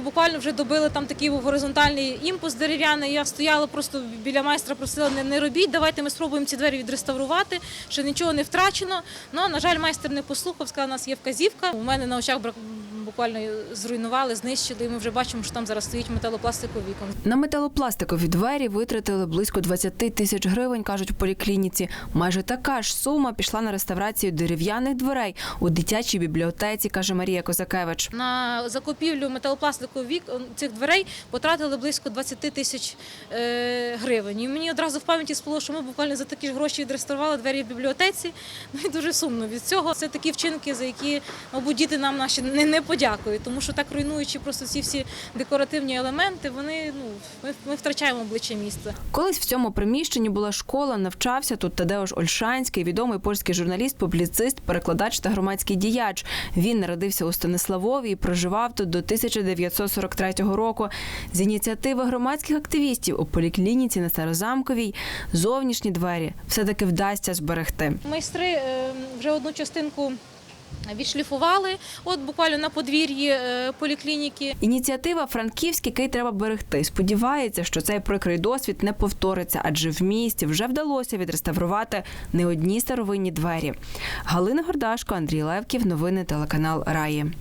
Буквально вже добили там такий був горизонтальний імпус дерев'яний. Я стояла просто біля майстра, просила не, не робіть. Давайте ми спробуємо ці двері відреставрувати. що нічого не втрачено. Ну на жаль, майстер не послухав. Сказав, у нас є вказівка. У мене на очах брак- буквально зруйнували, знищили. І ми вже бачимо, що там зараз стоїть металопластикові вікон. На металопластикові двері витратили близько 20 тисяч гривень, кажуть в поліклініці. Майже така ж сума пішла на реставрацію дерев'яних дверей у дитячій бібліотеці, каже Марія Козакевич. На закупівлю металопластикових вікон цих дверей потратили близько 20 тисяч е, гривень. І мені одразу в пам'яті сплило, що ми буквально за такі ж гроші відреставрували двері в бібліотеці. Ну і дуже сумно від цього. Це такі вчинки, за які, мабуть, діти нам наші не, не подякують, тому що так руйнуючи просто ці всі декоративні елементи, вони ну ми, ми втрачаємо обличчя міста. Колись в цьому приміщенні була школа, навчався тут Тадеуш Ольшанський, відомий польський журналіст, публіцист, перекладач та громадський діяч. Він народився у Станиславові і проживав тут до 1943 року. З ініціативи громадських активістів у поліклініці на Старозамковій зовнішні двері все-таки вдасться зберегти. Майстри е, вже одну частинку відшліфували, от буквально на подвір'ї е, поліклініки. Ініціатива Франківський який треба берегти. Сподівається, що цей прикрий досвід не повториться, адже в місті вже вдалося відреставрувати не одні старовинні двері. Галина Гордашко, Андрій Левків, новини телеканал Раї.